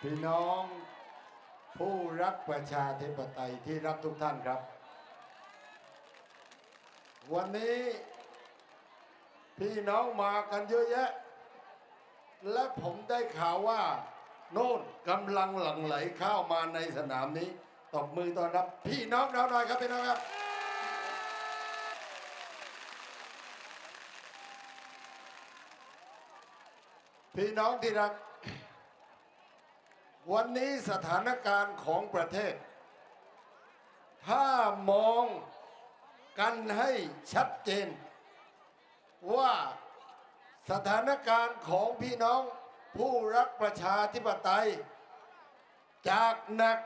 พี่น้องผู้รักประชาธิปไตยที่รักทุกท่านครับ วันนี้พี่น้องมากันเยอะแยะ และผมได้ข่าวว่า โน่นกำลังหลั่งไหลเข้ามาในสนามนี้ตบมือต้อนรับพี่น้องเราหน่อยครับพี่น้องครับ พี่น้องที่รัก วันนี้สถานการณ์ของประเทศ ถ้ามองกันให้ชัดเจน ว่าสถานการณ์ของพี่น้องผู้รักประชาธิปไตย จากหนัก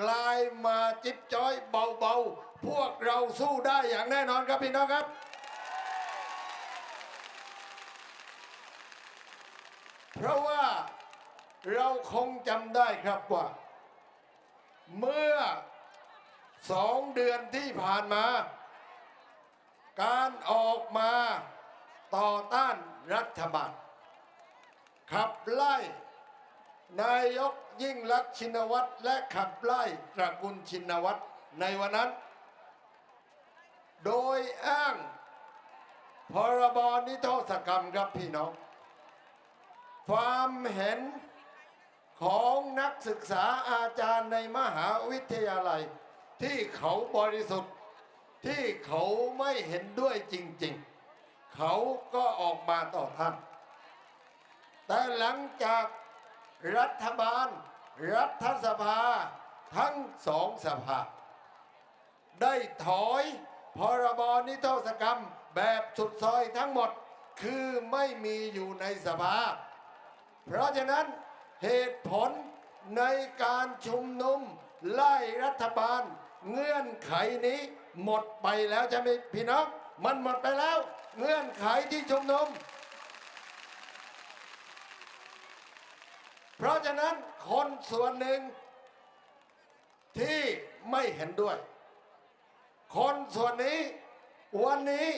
กลายมาจิ๊บจ้อยเบาๆ พวกเราสู้ได้อย่างแน่นอนครับพี่น้องครับ เพราะว่า เราคงจำได้ครับว่า เมื่อสองเดือนที่ผ่านมา การออกมาต่อต้านรัฐบาล ขับไล่ นายกยิ่งลักษณ์ชินวัตรและขับไล่ตระกูลชินวัตรในวันนั้น โดยอ้างพรบนิโทษกรรมครับพี่น้อง ความเห็น ของนักศึกษาอาจารย์ในมหาวิทยาลัย ที่เขาบริสุทธิ์ที่เขาไม่เห็นด้วยจริง ๆ เขาก็ออกมาต่อท่าน แต่หลังจากรัฐบาล รัฐสภาทั้งสองสภา ได้ถอยพรบนิทษกรรมแบบสุดซอยทั้งหมด คือไม่มีอยู่ในสภา เพราะฉะนั้น เหตุผลในการชุมนุมไล่รัฐบาล เงื่อนไขนี้หมดไปแล้วใช่ไหมพี่น้อง มันหมดไปแล้ว เงื่อนไขที่ชุมนุม เพราะฉะนั้นคนส่วนหนึ่งที่ไม่เห็นด้วย คนส่วนนี้วันนี้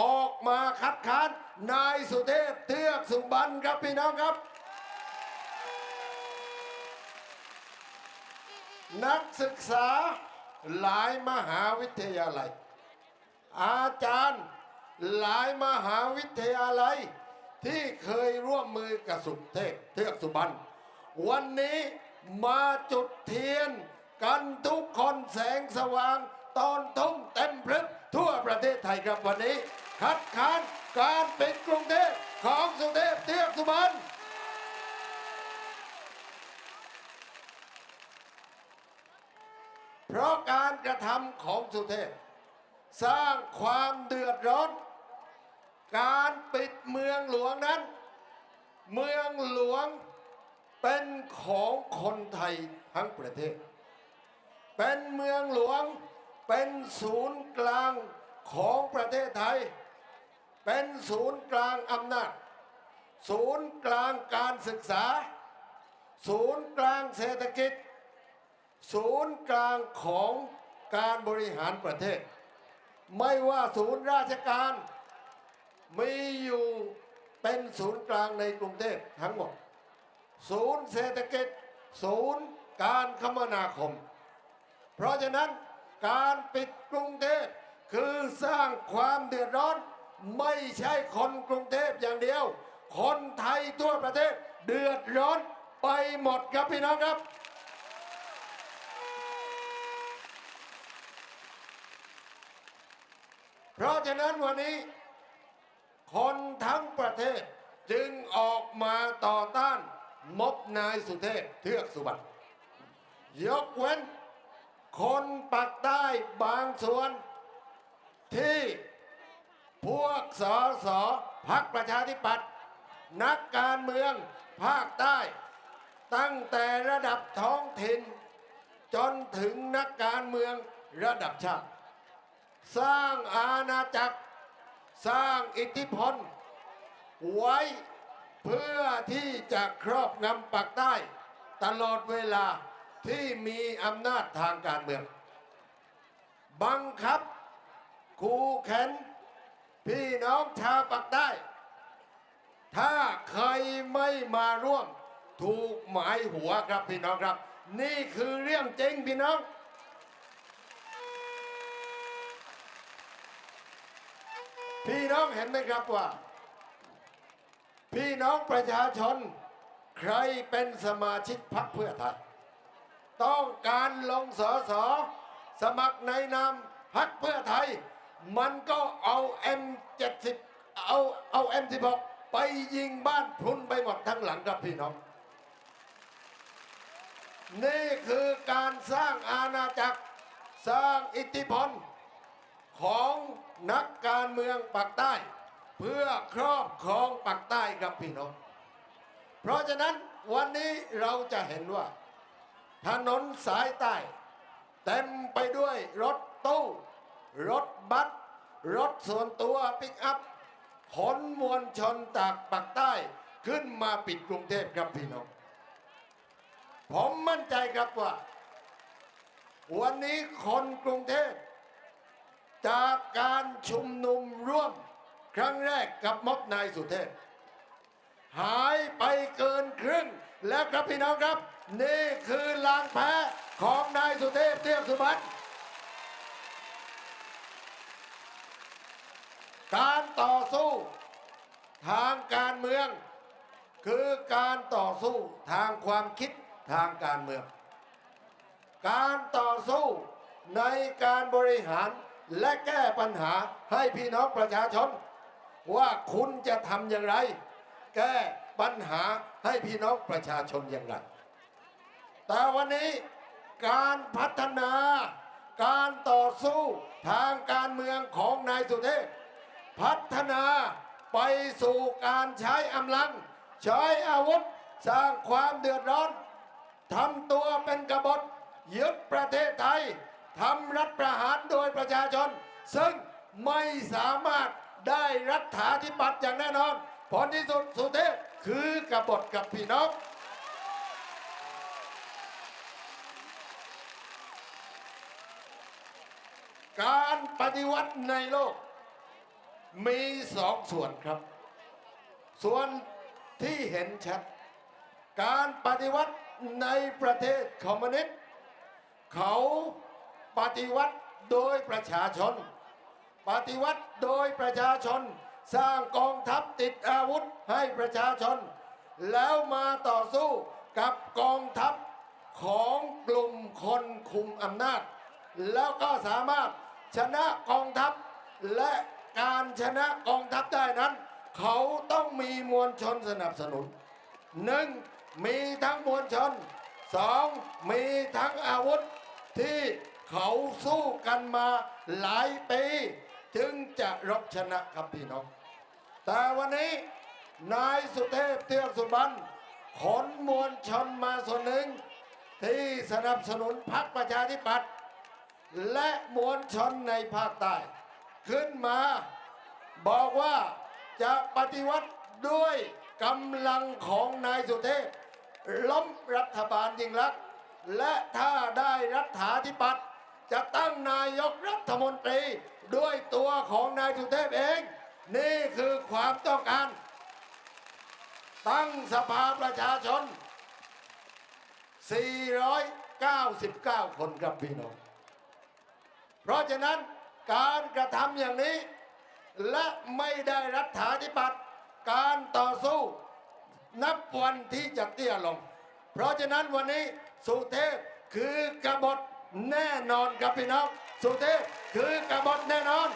ออกมาคัดค้านนายสุเทพเทือกสุบรรณครับพี่น้องครับ นักศึกษาหลายมหาวิทยาลัย อาจารย์หลายมหาวิทยาลัย ที่เคยร่วมมือกับสุเทพเทือกสุบรรณวันนี้มาจุดเทียนกันทุกคนแสงสว่าง ตอนทุ่มเต็มพรึกทั่วประเทศไทยครับวันนี้ คัดค้านการเปิดกรุงเทพของสุเทพเทือกสุบรรณ เพราะการกระทำของสุเทพ สร้างความเดือดร้อน การปิดเมืองหลวงนั้น เมืองหลวงเป็นของคนไทยทั้งประเทศ เป็นเมืองหลวงเป็นศูนย์กลางของประเทศไทย เป็นศูนย์กลางอำนาจ ศูนย์กลางการศึกษา ศูนย์กลางเศรษฐกิจ ศูนย์กลางของการบริหารประเทศ ไม่ว่าศูนย์ราชการมีอยู่เป็นศูนย์กลางในกรุงเทพทั้งหมด ศูนย์เศรษฐกิจ ศูนย์การคมนาคม เพราะฉะนั้นการปิดกรุงเทพคือสร้างความเดือดร้อน ไม่ใช่คนกรุงเทพอย่างเดียว คนไทยทั่วประเทศเดือดร้อนไปหมดครับพี่น้องครับ เพราะฉะนั้นวันนี้ คนทั้งประเทศจึงออกมาต่อต้านม็อบนายสุเทพเทือกสุบรรณยกเว้น คนปักใต้บางส่วน ที่พวกสอสอพักประชาธิปัตย์นักการเมืองภาคใต้ ตั้งแต่ระดับท้องถิ่น จนถึงนักการเมืองระดับชาติ สร้างอาณาจักร สร้างอิทธิพล ไว้เพื่อที่จะครอบงำปักใต้ ตลอดเวลาที่มีอำนาจทางการเมือง บังคับขู่เข็นพี่น้องชาวปักใต้ ถ้าใครไม่มาร่วม ถูกหมายหัวครับพี่น้องครับ นี่คือเรื่องจริงพี่น้อง พี่น้องเห็นไหมครับว่า พี่น้องประชาชน ใครเป็นสมาชิกพรรคเพื่อไทยต้องการลงสอสอสมัครในนามพรรคเพื่อไทย มันก็เอา M70 เอาเอา M16 ไปยิงบ้านพรุนไปหมดทั้งหลังครับพี่น้อง นี่คือการสร้างอาณาจักรสร้างอิทธิพลของ นักการเมืองปากใต้ เพื่อครอบครองปากใต้ครับพี่น้อง เพราะฉะนั้นวันนี้เราจะเห็นว่า ถนนสายใต้ เต็มไปด้วยรถตู้ รถบัสรถส่วนตัวปิกอัพขนมวลชนจากปากใต้ขึ้นมาปิดกรุงเทพครับพี่น้อง ผมมั่นใจครับว่า วันนี้คนกรุงเทพ จากการชุมนุมร่วมครั้งแรกกับม็อบนายสุเทพหายไปเกินครึ่ง แล้วครับพี่น้องครับ นี่คือลางแพ้ของนายสุเทพเทือกสุบรรณการต่อสู้ ทางการเมือง คือการต่อสู้ทางความคิดทางการเมือง การต่อสู้ในการบริหาร และแก้ปัญหาให้พี่น้องประชาชน ว่าคุณจะทำอย่างไร แก้ปัญหาให้พี่น้องประชาชนอย่างไร แต่วันนี้การพัฒนาการต่อสู้ทางการเมืองของนายสุเทพพัฒนาไปสู่การใช้อำลัง ใช้อาวุธสร้างความเดือดร้อนทำตัวเป็นกบฏยึดประเทศไทย ทำรัฐประหารโดยประชาชน ซึ่งไม่สามารถได้รัฐาธิปัตย์อย่างแน่นอน ผลที่สุดสุเทพคือกบฏกับพี่น้องการปฏิวัติในโลก มีสองส่วนครับ ส่วนที่เห็นชัด การปฏิวัติในประเทศคอมมิวนิสต์เขา ปฏิวัติโดยประชาชน ปฏิวัติโดยประชาชน สร้างกองทัพติดอาวุธให้ประชาชน แล้วมาต่อสู้กับกองทัพของกลุ่มคนคุมอำนาจ แล้วก็สามารถชนะกองทัพและการชนะกองทัพได้นั้น เขาต้องมีมวลชนสนับสนุนหนึ่งมีทั้งมวลชนสองมีทั้งอาวุธที่ เขาสู้กันมาหลายปี จึงจะรบชนะครับพี่น้อง แต่วันนี้นายสุเทพเทือกสุบรรณขนมวลชนมาส่วนหนึ่ง ที่สนับสนุนพรรคประชาธิปัตย์และมวลชนในภาคใต้ ขึ้นมาบอกว่าจะปฏิวัติด้วยกำลังของนายสุเทพล้มรัฐบาลยิ่งลักษณ์และถ้าได้รัฐาธิปัตย์ จะตั้งนายกรัฐมนตรีด้วยตัวของนายสุเทพเอง นี่คือความต้องการ ตั้งสภาประชาชน 499 คนครับพี่น้อง เพราะฉะนั้นการกระทำอย่างนี้ และไม่ได้รัฐาธิปัตย์การต่อสู้ นับวันที่จะเตี้ยลง เพราะฉะนั้นวันนี้สุเทพคือกบฏ แน่นอนครับพี่น้อง สุเทพคือกบฏแน่นอน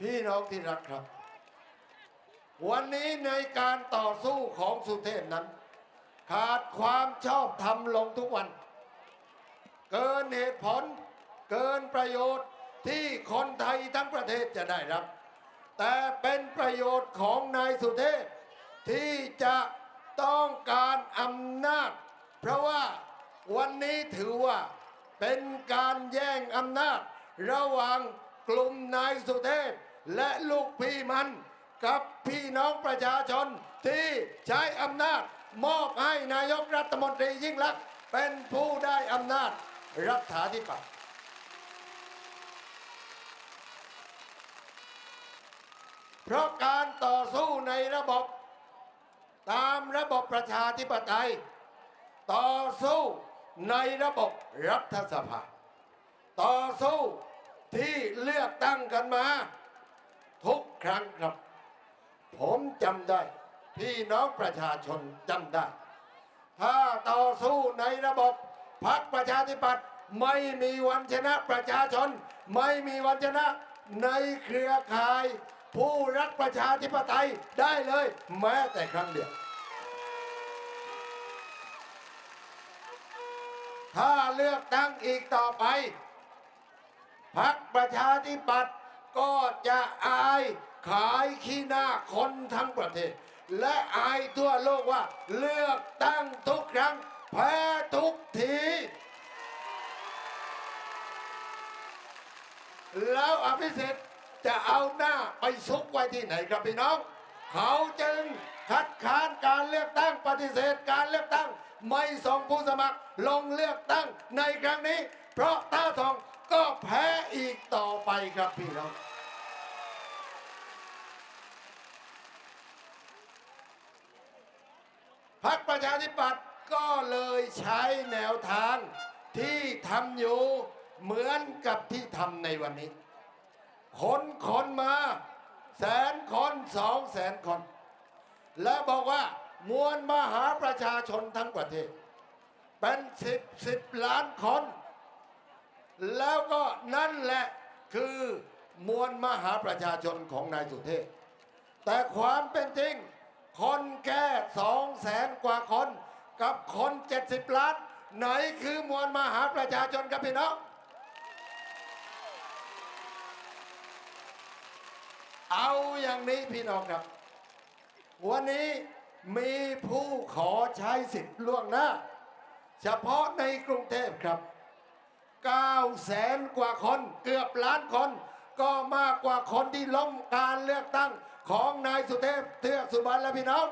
พี่น้องที่รักครับ วันนี้ในการต่อสู้ของสุเทพนั้น ขาดความชอบธรรมลงทุกวัน เกินเหตุผล เกินประโยชน์ที่คนไทยทั้งประเทศจะได้รับ แต่เป็นประโยชน์ของนายสุเทพ ที่จะต้องการอำนาจ เพราะว่าวันนี้ถือว่าเป็นการแย่งอำนาจ ระหว่างกลุ่มนายสุเทพและลูกพี่มันกับพี่น้องประชาชนที่ใช้อำนาจมอบให้นายกรัฐมนตรียิ่งลักษณ์เป็นผู้ได้อำนาจรัฐาธิปัตย์เพราะการต่อสู้ในระบบ ตามระบบประชาธิปไตย ต่อสู้ในระบบรัฐสภา ต่อสู้ที่เลือกตั้งกันมา ทุกครั้งครับ ผมจำได้ พี่น้องประชาชนจำได้ ถ้าต่อสู้ในระบบพรรคประชาธิปัตย์ไม่มีวันชนะประชาชน ไม่มีวันชนะในเครือข่าย ผู้รักประชาธิปไตยได้เลยแม้แต่ครั้งเดียว ถ้าเลือกตั้งอีกต่อไปพรรคประชาธิปัตย์ก็จะอายขายขี้หน้าคนทั้งประเทศ และอายทั่วโลกว่าเลือกตั้งทุกครั้งแพ้ทุกที แล้วอภิสิทธิ์ จะเอาหน้าไปซุกไว้ที่ไหนครับพี่น้อง เขาจึงคัดค้านการเลือกตั้งปฏิเสธการเลือกตั้ง ไม่ส่งผู้สมัครลงเลือกตั้งในครั้งนี้ เพราะท่าทองก็แพ้อีกต่อไปครับพี่น้องพรรคประชาธิปัตย์ก็เลยใช้แนวทางที่ทำอยู่เหมือนกับที่ทำในวันนี้ คนคนมา แสนคนสองแสนคน และบอกว่ามวลมหาประชาชนทั้งประเทศ เป็นสิบสิบล้านคน แล้วก็นั่นแหละคือมวลมหาประชาชนของนายสุเทพแต่ความเป็นจริง คนแค่สองแสนกว่าคน กับคนเจ็ดสิบล้าน ไหนคือมวลมหาประชาชนครับพี่น้อง เอาอย่างนี้พี่น้องครับ วันนี้มีผู้ขอใช้สิทธิ์ล่วงหน้า เฉพาะในกรุงเทพครับ9แสนกว่าคนเกือบล้านคน ก็มากกว่าคนที่ล้มการเลือกตั้งของนายสุเทพเทือกสุบรรณและพี่น้อง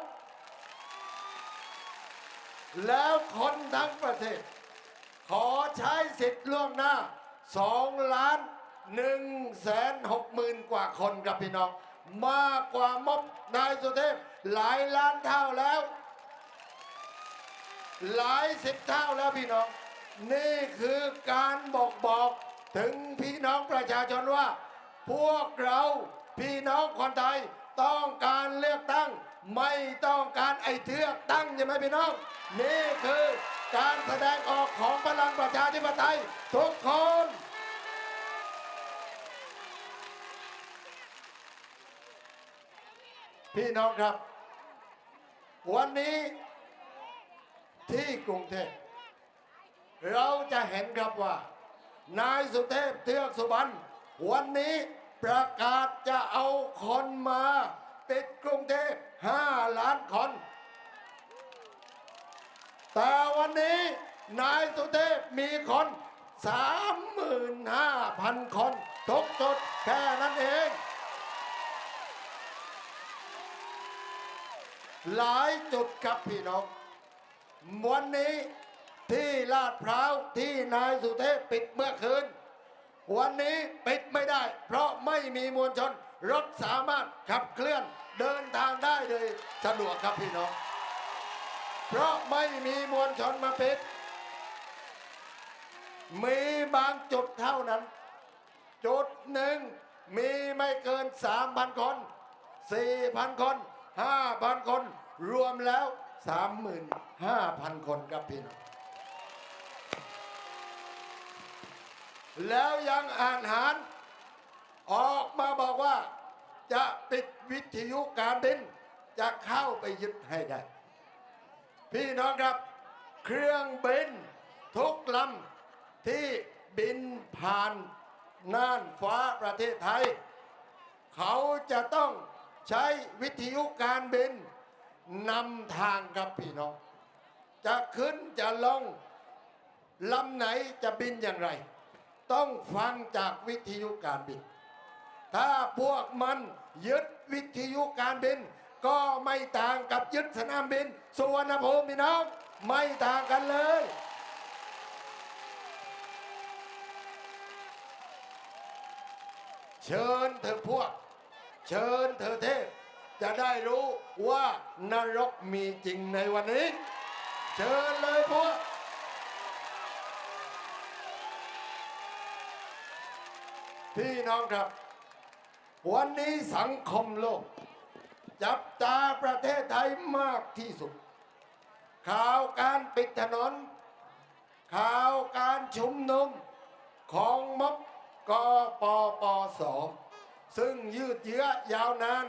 แล้วคนทั้งประเทศ ขอใช้สิทธิ์ล่วงหน้า2ล้าน 1แสน6หมื่นกว่าคนครับพี่น้อง มากกว่าม็อบนายสุเทพหลายล้านเท่าแล้ว หลายสิบเท่าแล้วพี่น้อง นี่คือการบอกบอกถึงพี่น้องประชาชนว่า พวกเราพี่น้องคนไทยต้องการเลือกตั้ง ไม่ต้องการไอ้เทือกตั้งใช่ไหมพี่น้อง นี่คือการแสดงออกของพลังประชาธิปไตยทุกคน พี่น้องครับ วันนี้ที่กรุงเทพเราจะเห็นครับว่า นายสุเทพเทือกสุบรรณวันนี้ประกาศจะเอาคนมาติดกรุงเทพ5ล้านคน แต่วันนี้นายสุเทพมีคน35,000คนทุกจุดแค่นั้นเอง หลายจุดครับพี่น้องวันนี้ที่ลาดพร้าวที่นายสุเทพปิดเมื่อคืน วันนี้ปิดไม่ได้ เพราะไม่มีมวลชน รถสามารถขับเคลื่อนเดินทางได้เลยสะดวกครับพี่น้อง เพราะไม่มีมวลชนมาปิด มีบางจุดเท่านั้น จุดหนึ่งมีไม่เกิน 3,000 คน 4,000 คน 5,000 คน รวมแล้ว 35,000 คนครับพี่น้องแล้วยังอ่านหารออกมาบอกว่า จะปิดวิทยุการบิน จะเข้าไปยึดให้ได้ พี่น้องครับ เครื่องบินทุกลำที่บินผ่านน่านฟ้าประเทศไทย เขาจะต้อง ใช้วิทยุการบินนำทางครับพี่น้อง จะขึ้นจะลงลำไหนจะบินอย่างไร ต้องฟังจากวิทยุการบิน ถ้าพวกมันยึดวิทยุการบิน ก็ไม่ต่างกับยึดสนามบินสุวรรณภูมิพี่น้องไม่ต่างกันเลย เชิญเถอะพวก เชิญเธอเทพ จะได้รู้ว่านรกมีจริงในวันนี้ เชิญเลยพวกพี่น้องครับ วันนี้สังคมโลก จับตาประเทศไทยมากที่สุด ข่าวการปิดถนน ข่าวการชุมนุมของม็อบกปปส ซึ่งยืดเยื้อยาวนาน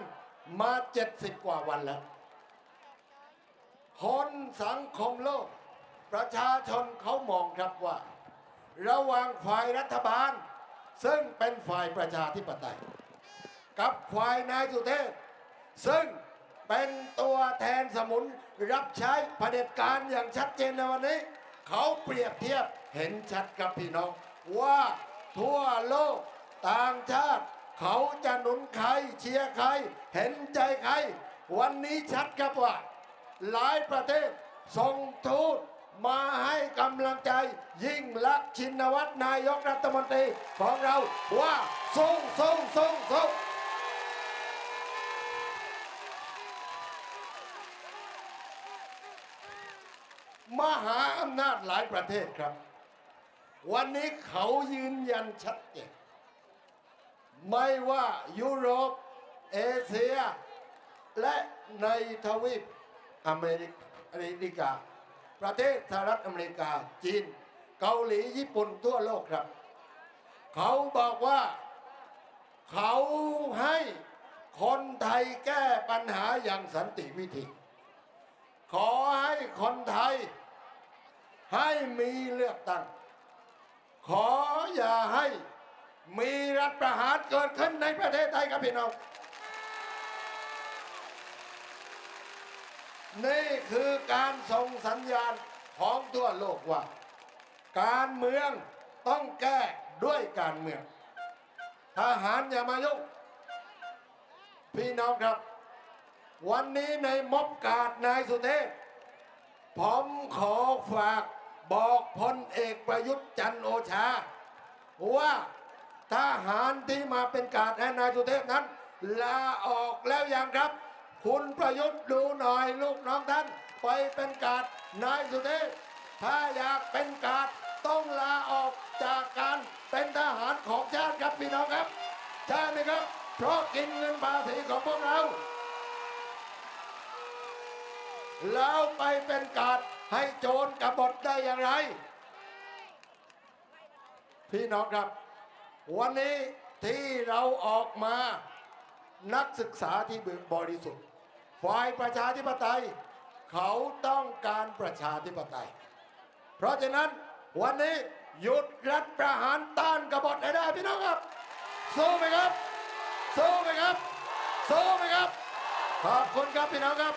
มา 70 กว่าวันแล้ว คนสังคมโลก ประชาชนเขามองครับว่า ระหว่างฝ่ายรัฐบาล ซึ่งเป็นฝ่ายประชาธิปไตย กับฝ่ายนายสุเทพซึ่งเป็นตัวแทนสมุนรับใช้เผด็จการอย่างชัดเจนในวันนี้ เขาเปรียบเทียบเห็นชัดกับพี่น้อง ว่าทั่วโลกต่างชาติ เขาจะหนุนใครเชียร์ใคร เห็นใจใคร วันนี้ชัดครับว่า หลายประเทศส่งทูตมาให้กำลังใจ ยิ่งลักษณ์ชินวัตรนายกรัฐมนตรีของเราว่าส่งส่งส่งส่งมหาอำนาจหลายประเทศครับ วันนี้เขายืนยันชัดเจน ไม่ว่ายุโรป เอเชีย และในทวีปอเมริกอเมริกา ประเทศสหรัฐอเมริกาจีน เกาหลีญี่ปุ่นทั่วโลกครับ เขาบอกว่า เขาให้คนไทยแก้ปัญหาอย่างสันติวิธี ขอให้คนไทย ให้มีเลือกตั้ง ขออย่าให้ มีรัฐประหารเกิดขึ้นในประเทศไทยครับพี่น้อง นี่คือการส่งสัญญาณของทั่วโลกว่า การเมืองต้องแก้ด้วยการเมือง ทหารอย่ามายุ่งพี่น้องครับ วันนี้ในม็อบกาดนายสุเทพผมขอฝากบอกพลเอกประยุทธ์จันทร์โอชาว่า ทหารที่มาเป็นกาดให้นายสุเทพนั้น ลาออกแล้วยังครับ คุณประยุทธ์ดูหน่อยลูกน้องท่าน ไปเป็นกาดนายสุเทพถ้าอยากเป็นกาดต้องลาออกจากการเป็นทหารของชาติครับพี่น้องครับใช่ไหมครับ เพราะกินเงินภาษีของพวกเราแล้วไปเป็นกาดให้โจรกบฏได้อย่างไร พี่น้องครับ วันนี้ที่เราออกมานักศึกษาที่บริสุทธิ์ ฝ่ายประชาธิปไตย เขาต้องการประชาธิปไตย เพราะฉะนั้นวันนี้หยุดรัฐประหารต้านกบฏให้ได้พี่น้องครับสู้ไหมครับสู้ไหมครับสู้ไหมครับขอบคุณครับพี่น้องครับ